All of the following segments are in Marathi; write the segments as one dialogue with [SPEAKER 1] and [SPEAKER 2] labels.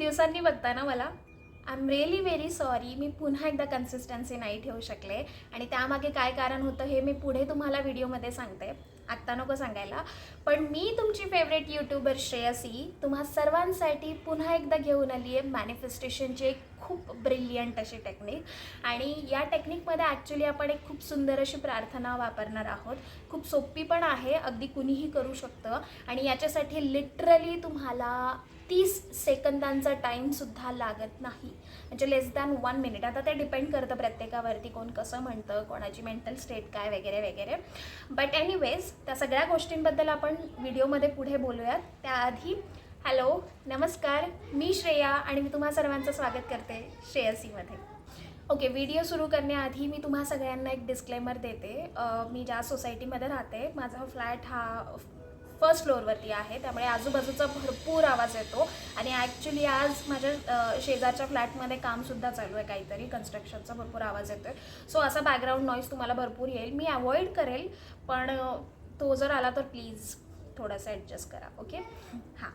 [SPEAKER 1] दिवसांनी बघता ना मला? I am really very sorry मी पुन्हा एकदा कन्सिस्टन्सी नाही ठेवू शकले. आणि त्यामागे काय कारण होतं हे मी पुढे तुम्हाला व्हिडिओमध्ये सांगते. आत्ता नको सांगायला. पण मी तुमची फेवरेट यूट्यूबर श्रेयसी तुम्हा सर्वांसाठी पुन्हा एकदा घेऊन आली आहे मॅनिफेस्टेशनची एक खूप ब्रिलियंट अशी टेक्निक. आणि या टेक्निकमध्ये ॲक्च्युली आपण एक खूप सुंदर अशी प्रार्थना वापरणार आहोत. खूप सोपी पण आहे अगदी कुणीही करू शकतं. आणि याच्यासाठी लिटरली तुम्हाला तीस सेकंदांचा टाईमसुद्धा लागत नाही. म्हणजे लेस दॅन वन मिनिट आता ते डिपेंड करतं प्रत्येकावरती कोण कसं म्हणतं कोणाची मेंटल स्टेट काय वगैरे वगैरे. बट एनिवेज त्या सगळ्या गोष्टींबद्दल आपण व्हिडिओमध्ये पुढे बोलूयात. त्याआधी हॅलो नमस्कार. मी श्रेया आणि मी तुम्हा सर्वांचं स्वागत करते श्रेयसीमध्ये. ओके व्हिडिओ सुरू करण्याआधी मी तुम्हा सगळ्यांना एक डिस्क्लेमर देते. मी ज्या सोसायटीमध्ये राहते माझा फ्लॅट हा फर्स्ट फ्लोअरवरती आहे. त्यामुळे आजूबाजूचा भरपूर आवाज येतो आणि ॲक्च्युली आज माझ्या शेजारच्या फ्लॅटमध्ये कामसुद्धा चालू आहे काहीतरी. कन्स्ट्रक्शनचा भरपूर आवाज येतो आहे सो असा बॅकग्राऊंड नॉईज तुम्हाला भरपूर येईल. मी अवॉइड करेल पण तो जर आला तर प्लीज थोडासा ॲडजस्ट करा ओके हां.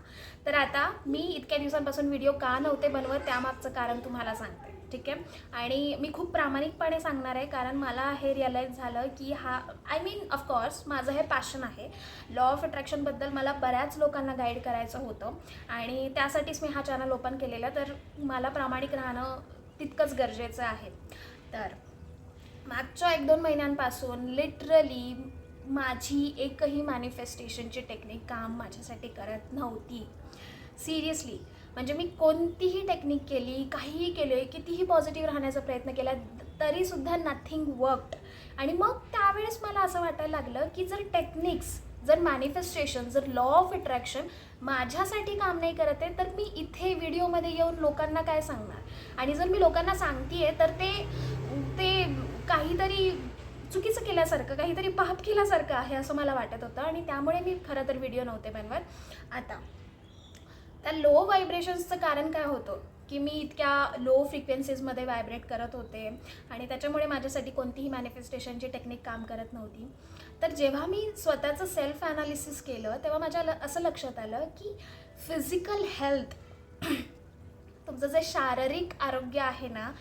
[SPEAKER 1] तर आता मी इतक्या दिवसांपासून व्हिडिओ का नव्हते बनवत त्यामागचं कारण तुम्हाला सांगते ठीक आहे? आणि मी खूप प्रामाणिकपणे सांगणार आहे कारण मला हे रिअलाईज झालं की हा आय मीन ऑफकोर्स माझं हे पॅशन आहे. लॉ ऑफ अट्रॅक्शनबद्दल मला बऱ्याच लोकांना गाईड करायचं होतं आणि त्यासाठीच मी हा चॅनल ओपन केलेला तर मला प्रामाणिक राहणं तितकंच गरजेचं आहे. तर मागच्या एक दोन महिन्यांपासून लिटरली माझी एकही मॅनिफेस्टेशनची टेक्निक काम माझ्यासाठी करत नव्हती. सिरियसली म्हणजे मी कोणतीही टेक्निक केली काहीही केले कितीही पॉझिटिव्ह राहण्याचा प्रयत्न केला तरीसुद्धा नथिंग वर्कड आणि मग त्यावेळेस मला असं वाटायला लागलं की जर टेक्निक्स जर मॅनिफेस्टेशन जर लॉ ऑफ अट्रॅक्शन माझ्यासाठी काम नाही करत आहे तर मी इथे व्हिडिओमध्ये येऊन लोकांना काय सांगणार? आणि जर मी लोकांना सांगते आहे तर ते ते काहीतरी चुकीचं केल्यासारखं काहीतरी पाप केल्यासारखं आहे असं मला वाटत होतं आणि त्यामुळे मी खरं तर व्हिडिओ नव्हते बनवत. आता त्या लो व्हायब्रेशन्सचं कारण काय होतं? की मी इतक्या लो फ्रिक्वेन्सीजमध्ये व्हायब्रेट करत होते आणि त्याच्यामुळे माझ्यासाठी कोणतीही मॅनिफेस्टेशनची टेक्निक काम करत नव्हती. तर जेव्हा मी स्वतःचं सेल्फ ॲनालिसिस केलं तेव्हा माझ्या ल- असं लक्षात आलं की फिजिकल हेल्थ तुमचं जे शारीरिक आरोग्य आहे ना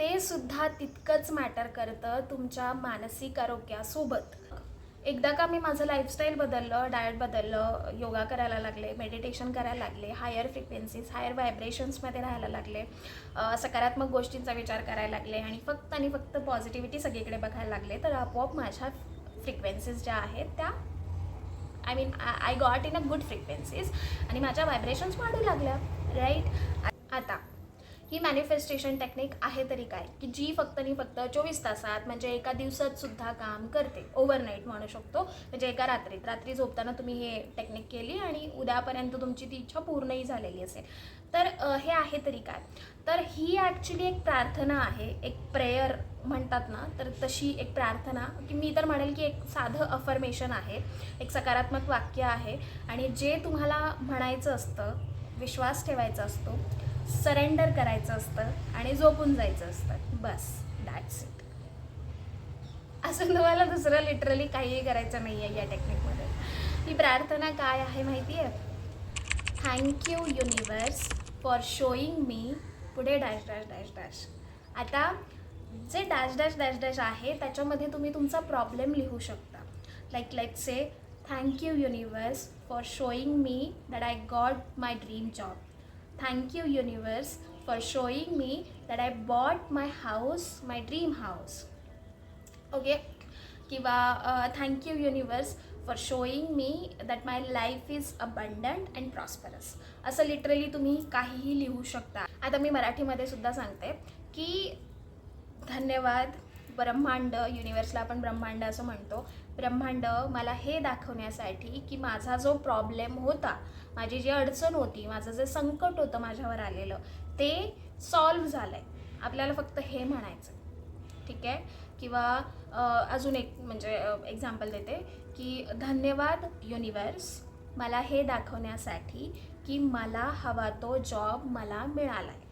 [SPEAKER 1] ते सुद्धा तितकंच मॅटर करतं तुमच्या मानसिक आरोग्यासोबत. एकदा का मी माझं लाईफस्टाईल बदललं डाएट बदललं योगा करायला लागले मेडिटेशन करायला लागले हायर फ्रिक्वेन्सीज हायर व्हायब्रेशन्समध्ये राहायला लागले सकारात्मक गोष्टींचा विचार करायला लागले आणि फक्त आणि फक्त पॉझिटिव्हिटी सगळीकडे बघायला लागले तर आपोआप माझ्या फ्रिक्वेन्सीज ज्या आहेत त्या I mean I got in a good frequencies आणि माझ्या व्हायब्रेशन्स वाढू लागल्या राईट आता ही मॅनिफेस्टेशन टेक्निक आहे तरी काय? की जी फक्त आणि फक्त चोवीस तासात म्हणजे एका दिवसात सुद्धा काम करते. ओव्हरनाईट म्हणू शकतो. म्हणजे एका रात्रीत. रात्री झोपताना तुम्ही हे टेक्निक केली आणि उद्यापर्यंत तुमची ती इच्छा पूर्णही झालेली असेल. तर हे आहे तरी काय? तर ही ॲक्च्युली एक प्रार्थना आहे. एक प्रेयर म्हणतात ना तर तशी एक प्रार्थना की मी तर म्हणेल की एक साधं अफर्मेशन आहे. एक सकारात्मक वाक्य आहे. आणि जे तुम्हाला म्हणायचं असतं विश्वास ठेवायचा असतो सरेंडर करायचं असतं आणि झोपून जायचं असतं. बस दॅट्स इट असं तुम्हाला दुसरं लिटरली काहीही करायचं नाही आहे या टेक्निकमध्ये ही प्रार्थना काय आहे माहिती आहे thank you universe for showing me पुढे डॅश डॅश डॅश डॅश आता जे डॅश डॅश डॅश डॅश आहे त्याच्यामध्ये तुम्ही तुमचा प्रॉब्लेम लिहू शकता. Like let say thank you universe for showing me that I got my dream job thank you universe for showing me that I bought my house my dream house okay किंवा thank you universe for showing me that my life is abundant and prosperous असं लिटरली तुम्ही काहीही लिहू शकता. आता मी मराठीमध्ये सुद्धा सांगते की धन्यवाद. ब्रह्मांड युनिवर्सला आपण ब्रह्मांड असं म्हणतो. ब्रह्मांड मला हे दाखवण्यासाठी की माझा जो प्रॉब्लेम होता माझी जी अडचण होती माझं जे संकट होतं माझ्यावर आलेलं ते सॉल्व्ह झालं आहे आपल्याला फक्त हे म्हणायचं. ठीक आहे? किंवा अजून एक म्हणजे एक्झाम्पल देते की धन्यवाद युनिवर्स मला हे दाखवण्यासाठी की मला हवा तो जॉब मला मिळाला आहे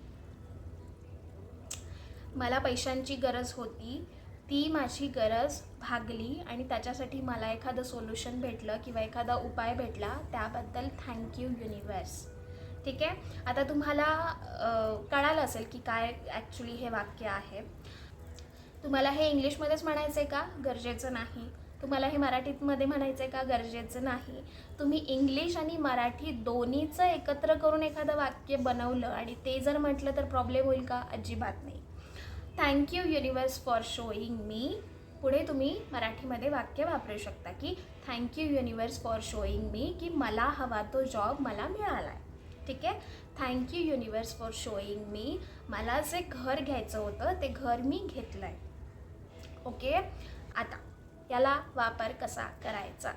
[SPEAKER 1] मला पैशांची गरज होती ती माझी गरज भागली आणि त्याच्यासाठी मला एखादं सोल्युशन भेटलं किंवा एखादा उपाय भेटला त्याबद्दल थँक्यू युनिवर्स ठीक आहे? आता तुम्हाला कळालं असेल की काय ॲक्च्युली हे वाक्य आहे. तुम्हाला हे इंग्लिशमध्येच म्हणायचं आहे का? गरजेचं नाही. तुम्हाला हे मराठीमध्ये म्हणायचं आहे का? गरजेचं नाही. तुम्ही इंग्लिश आणि मराठी दोन्हीचं एकत्र करून एखादं वाक्य बनवलं आणि ते जर म्हटलं तर प्रॉब्लेम होईल का? अजिबात नाही. Thank you universe for showing me पुढे तुम्ही मराठीमध्ये वाक्य वापरू शकता की thank you universe for showing me की मला हवा तो जॉब मला मिळाला आहे ठीक आहे? Thank you universe for showing me मला जे घर घ्यायचं होतं ते घर मी घेतलं आहे ओके आता याला वापर कसा करायचा?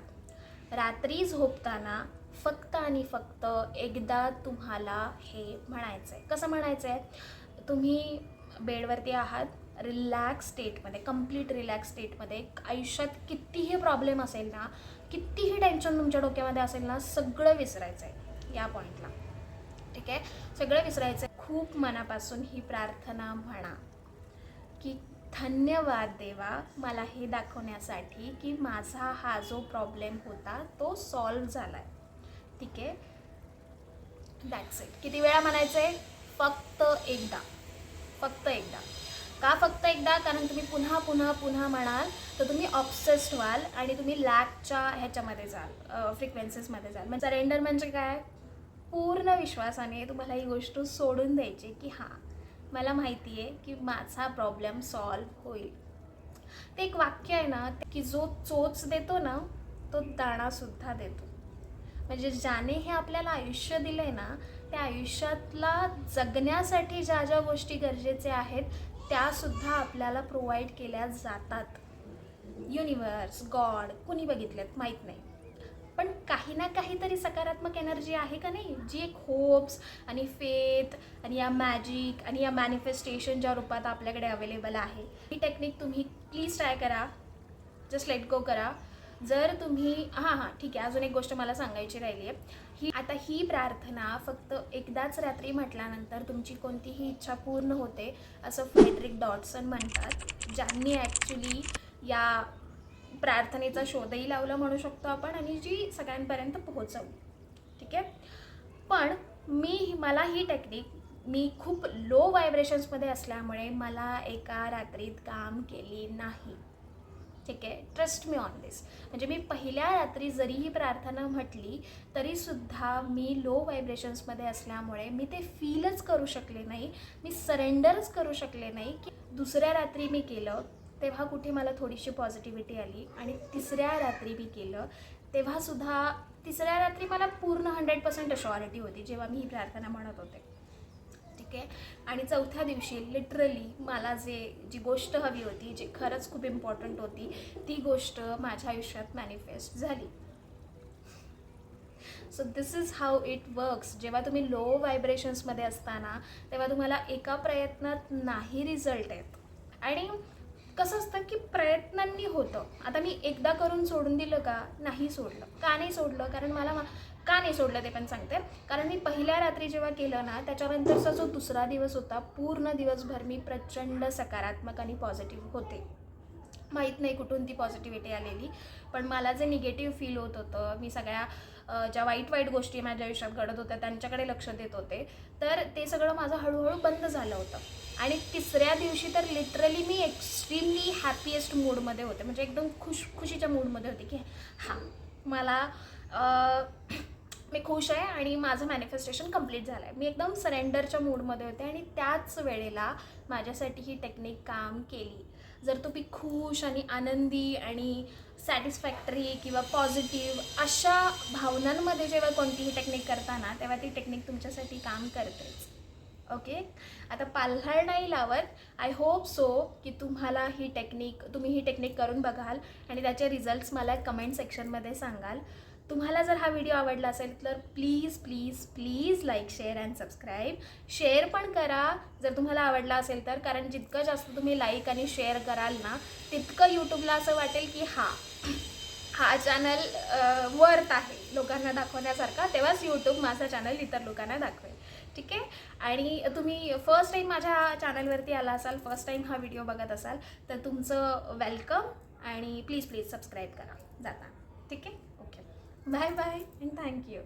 [SPEAKER 1] रात्री झोपताना फक्त आणि फक्त एकदा तुम्हाला हे म्हणायचं आहे कसं म्हणायचं आहे तुम्ही बेडवरती आहात रिलॅक्स स्टेटमध्ये कंप्लीट रिलॅक्स स्टेटमध्ये आयुष्यात कितीही प्रॉब्लेम असेल ना कितीही टेन्शन तुमच्या डोक्यामध्ये असेल ना सगळं विसरायचं आहे या पॉईंटला ठीक आहे? सगळं विसरायचं आहे खूप मनापासून ही प्रार्थना म्हणा की धन्यवाद देवा मला हे दाखवण्यासाठी की माझा हा जो प्रॉब्लेम होता तो सॉल्व झाला आहे ठीक आहे? दॅट्स इट किती वेळा म्हणायचं आहे फक्त एकदा. फक्त एकदा. का फक्त एकदा? कारण तुम्ही पुन्हा पुन्हा पुन्हा म्हणाल तर तुम्ही ऑप्सेस्ड व्हाल आणि तुम्ही लॅकच्या ह्याच्यामध्ये जाल फ्रिक्वेन्सीजमध्ये जाल. म्हणजे सरेंडर म्हणजे काय? पूर्ण विश्वासाने तुम्हाला ही गोष्ट सोडून द्यायची की हां मला माहिती आहे की माझा प्रॉब्लेम सॉल्व होईल. ते एक वाक्य आहे ना की जो चोच देतो ना तो दाणासुद्धा देतो. म्हणजे ज्याने हे आपल्याला आयुष्य दिलं आहे ना त्या आयुष्यातला जगण्यासाठी ज्या ज्या गोष्टी गरजेच्या आहेत त्यासुद्धा आपल्याला प्रोव्हाइड केल्या जातात. युनिवर्स गॉड कुणी बघितल्यात माहीत नाही. पण काही ना काहीतरी सकारात्मक एनर्जी आहे का नाही? जी एक होप्स आणि फेथ आणि या मॅजिक आणि या मॅनिफेस्टेशनच्या रूपात आपल्याकडे अवेलेबल आहे. ही टेक्निक तुम्ही प्लीज ट्राय करा. जस्ट लेट गो करा. जर तुम्ही हां हां ठीक आहे अजून एक गोष्ट मला सांगायची राहिली आहे. ही आता ही प्रार्थना फक्त एकदाच रात्री म्हटल्यानंतर तुमची कोणतीही इच्छा पूर्ण होते असं फ्रेडरिक डॉटसन म्हणतात ज्यांनी ॲक्च्युली या प्रार्थनेचा शोधही लावला म्हणू शकतो आपण आणि जी सगळ्यांपर्यंत पोहोचवली. ठीक आहे? पण मी मला ही टेक्निक मी खूप लो व्हायब्रेशन्समध्ये असल्यामुळे मला एका रात्रीत काम केली नाही. ठीक आहे. ट्रस्ट मी ऑन दिस म्हणजे मी पहिल्या रात्री जरी ही प्रार्थना म्हटली तरीसुद्धा मी लो व्हायब्रेशन्समध्ये असल्यामुळे मी ते फीलच करू शकले नाही. मी सरेंडरच करू शकले नाही की दुसऱ्या रात्री मी केलं तेव्हा कुठे मला थोडीशी पॉझिटिव्हिटी आली आणि तिसऱ्या रात्री मी केलं तेव्हासुद्धा तिसऱ्या रात्री मला पूर्ण हंड्रेड पर्सेंट अशॉरिटी होती जेव्हा मी ही प्रार्थना म्हणत होते. ओके. आणि चौथ्या दिवशी लिटरली मला जे जी गोष्ट हवी होती जी खरंच खूप इम्पॉर्टंट होती ती गोष्ट माझ्या आयुष्यात मॅनिफेस्ट झाली. So this is how it works जेव्हा तुम्ही लो व्हायब्रेशन्समध्ये असताना तेव्हा तुम्हाला एका प्रयत्नात नाही रिझल्ट आहेत आणि कसं असतं की प्रयत्नांनी होतं. आता मी एकदा करून सोडून दिलं का? नाही सोडलं. का नाही सोडलं? कारण मला मा- का नाही सोडलं ते पण सांगते. कारण मी पहिल्या रात्री जेव्हा केलं ना त्याच्यानंतरचा जो दुसरा दिवस होता पूर्ण दिवसभर मी प्रचंड सकारात्मक आणि पॉझिटिव्ह होते. माहीत नाही कुठून ती पॉझिटिव्हिटी आलेली. पण मला जे निगेटिव्ह फील होत होतं मी सगळ्या ज्या वाईट वाईट गोष्टी माझ्या आयुष्यात घडत होत्या त्यांच्याकडे लक्ष देत होते. तर ते सगळं माझं हळूहळू बंद झालं होतं. आणि तिसऱ्या दिवशी तर लिटरली मी एक्स्ट्रीमली हॅपीएस्ट मूडमध्ये होते. म्हणजे एकदम खुश खुशीच्या मूडमध्ये होते की हां मला मी खुश आहे आणि माझं मॅनिफेस्टेशन कंप्लीट झालं आहे मी एकदम सरेंडरच्या मूडमध्ये होते आणि त्याच वेळेला माझ्यासाठी ही टेक्निक काम केली. जर तुम्ही खुश आणि आनंदी आणि सॅटिस्फॅक्टरी किंवा पॉझिटिव्ह अशा भावनांमध्ये जेव्हा कोणतीही टेक्निक करता ना तेव्हा ती टेक्निक तुमच्यासाठी काम करतेच. ओके आता पाल्हाळ नाही लावत. आय होप सो की तुम्हाला ही टेक्निक तुम्ही ही टेक्निक करून बघाल आणि त्याचे रिझल्ट्स मला कमेंट सेक्शनमध्ये सांगाल. तुम्हाला जर हा व्हिडिओ आवडला असेल तर please please please like share and subscribe share पण करा. जर तुम्हाला आवडला असेल तर कारण जितकं जास्त तुम्ही लाईक आणि शेअर कराल ना तितकं यूट्यूबला असं वाटेल की हा हा चॅनल वर्थ आहे लोकांना दाखवण्यासारखा. तेव्हाच यूट्यूब माझा चॅनल इतर लोकांना दाखवेल. ठीक आहे? आणि तुम्ही फर्स्ट टाईम माझ्या चॅनलवरती आला असाल फर्स्ट टाईम हा व्हिडिओ बघत असाल तर तुमचं वेलकम आणि प्लीज प्लीज सबस्क्राईब करा. जाता. ठीक आहे? Okay bye bye and thank you